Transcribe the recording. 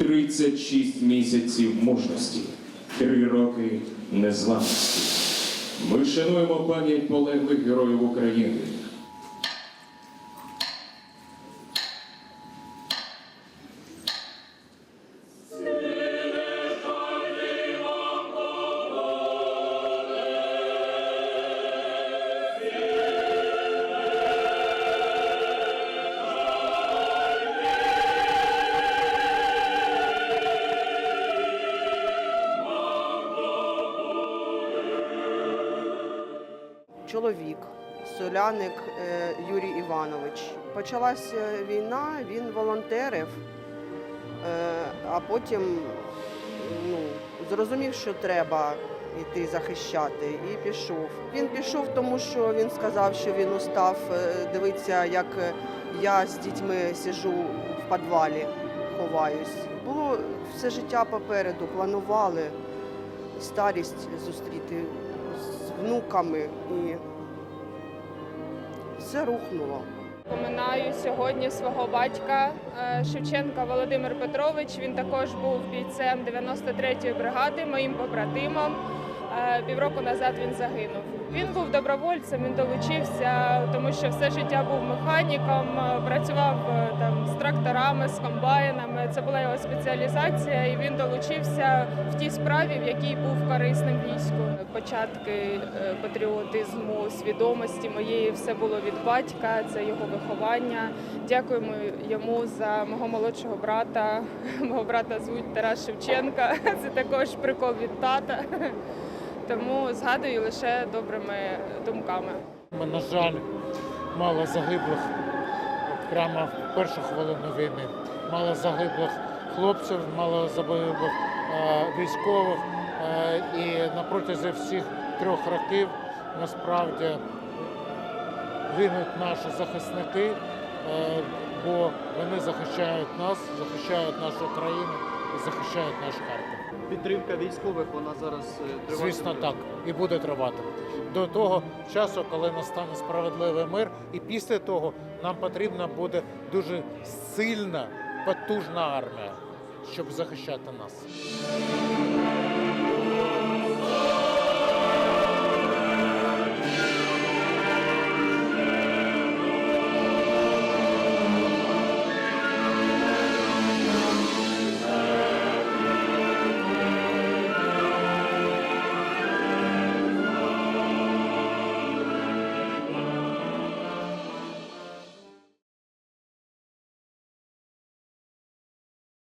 36 місяців мужності, 3 роки незламності. Ми шануємо пам'ять полеглих героїв України. Чоловік, соляник е, Юрій Іванович. Почалася війна, він волонтерив, е, а потім ну, зрозумів, що треба йти захищати, і пішов. Він пішов, тому що він сказав, що він устав е, дивитися, як я з дітьми сиджу в підвалі, ховаюсь. Було все життя попереду, планували старість зустріти внуками і все рухнуло. Поминаю сьогодні свого батька е, Шевченка Володимир Петрович. Він також був бійцем 93-ї бригади, моїм побратимом. Півроку назад він загинув. Він був добровольцем, він долучився, тому що все життя був механіком, е, працював е, там з тракторами, з комбайнами. Це була його спеціалізація, і він долучився в тій справі, в якій був корисним війську. Початки е, патріотизму, свідомості моєї все було від батька, це його виховання. Дякуємо йому за мого молодшого брата. Мого брата звуть Тарас Шевченка. Це також прикол від тата. Тому згадую лише добрими думками. Ми, на жаль, мало загиблих прямо в першу хвилину війни. Мало загиблих хлопців, мало загиблих е, військових. Е, і на протязі всіх трьох років насправді гинуть наші захисники, е, бо вони захищають нас, захищають нашу країну захищають наш Харків. Підтримка військових вона зараз е, триває. Звісно, так і буде тривати до того часу, коли настане справедливий мир, і після того нам потрібна буде дуже сильна, потужна армія, щоб захищати нас.